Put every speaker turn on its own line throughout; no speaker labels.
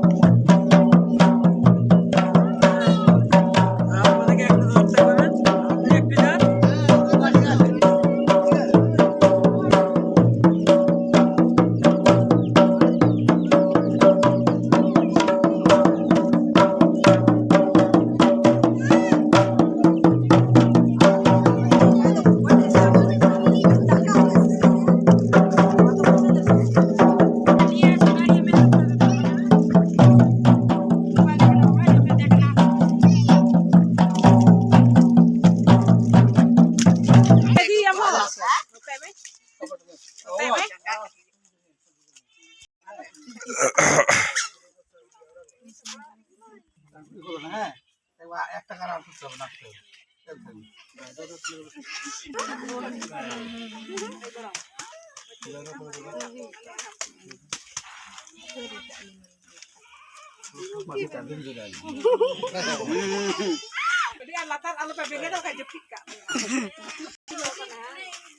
Thank you.
হ্যাঁ একটা কার আর করতে হবে না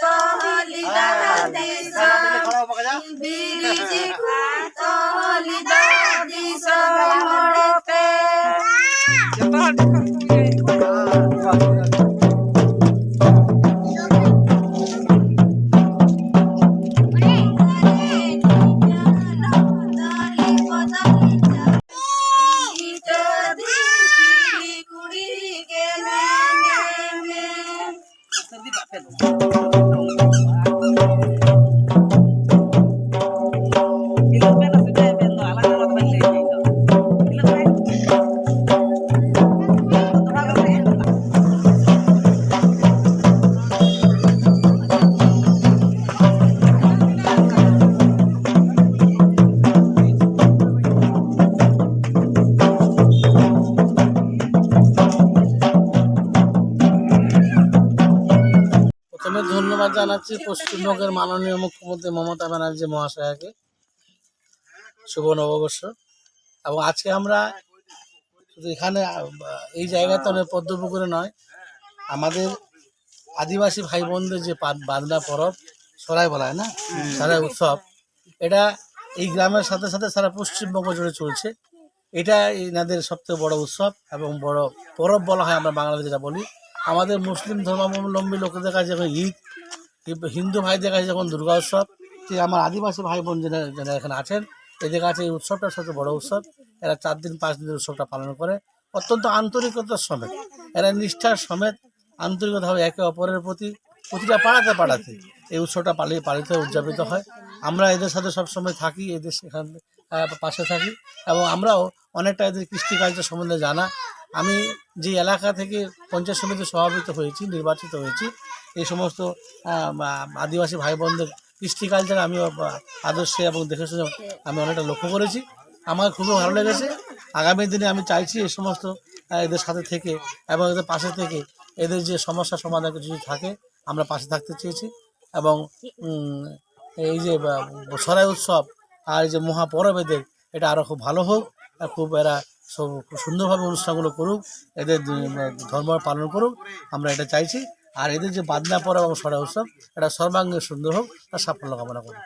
Kalidahan sa bilis ko 四
百块多。ধন্যবাদ জানাচ্ছি পশ্চিমবঙ্গের মাননীয় মুখ্যমন্ত্রী মমতা ব্যানার্জি মহাশয়াকে। শুভ নববর্ষ। এবং আজকে আমরা শুধু এখানে এই জায়গাতে নয় পদ্মপুকুরে নয় আমাদের আদিবাসী ভাই বোনদের যে বাদনা পরব সরাই বলা হয়। না সরাই উৎসব। এটা এই গ্রামের সাথে সাথে সারা পশ্চিমবঙ্গ জুড়ে চলছে। এটা এনাদের সবথেকে বড় উৎসব এবং বড় পরব বলা হয় আমরা বাংলাদেশে যেটা বলি। আমাদের মুসলিম ধর্মাবলম্বী লোকেদের কাছে যখন ঈদ, হিন্দু ভাইদের কাছে যখন দুর্গা উৎসব ঠিক আমার আদিবাসী ভাই বোন যারা এখানে আছেন, এদের কাছে এই উৎসবটা সবচেয়ে বড় উৎসব। এরা চার দিন, পাঁচ দিনের উৎসবটা পালন করে। অত্যন্ত আন্তরিকতার সমেত। এরা নিষ্ঠার সমেত আন্তরিকতাভাবে একে অপরের প্রতি প্রতিটা পাড়াতে পাড়াতে এই উৎসবটা পালিয়ে পালিত উদযাপিত হয়। আমরা এদের সাথে সবসময় থাকি, এদের সেখান পাশে থাকি। এবং আমরাও অনেকটা এদের কৃষ্টি কালচার সম্বন্ধে জানা। আমি যে এলাকা থেকে পঞ্চায়েত সমিতি সভাপতি হয়েছি, নির্বাচিত হয়েছি, এই সমস্ত আদিবাসী ভাই বোনদের কৃষ্টি কালচার আমি আদর্শে এবং দেখে শুনে আমি অনেকটা লক্ষ্য করেছি। আমার খুবই ভালো লেগেছে। আগামী দিনে আমি চাইছি এই সমস্ত এদের সাথে থেকে এবং এদের পাশে থেকে এদের যে সমস্যা সমাধান যদি থাকে, আমরা পাশে থাকতে চেয়েছি এবং এই যে সরাই উৎসব আর এই যে মহাপরব এদের এটা আরও খুব ভালো হোক। খুব এরা সব সুন্দরভাবে অনুষ্ঠানগুলো করুক, এদের ধর্ম পালন করুক, আমরা এটা চাইছি। আর এদের যে বাদনা পরব এবং সরা উৎসব, এটা সর্বাঙ্গে সুন্দর হোক, তার সাফল্য কামনা করি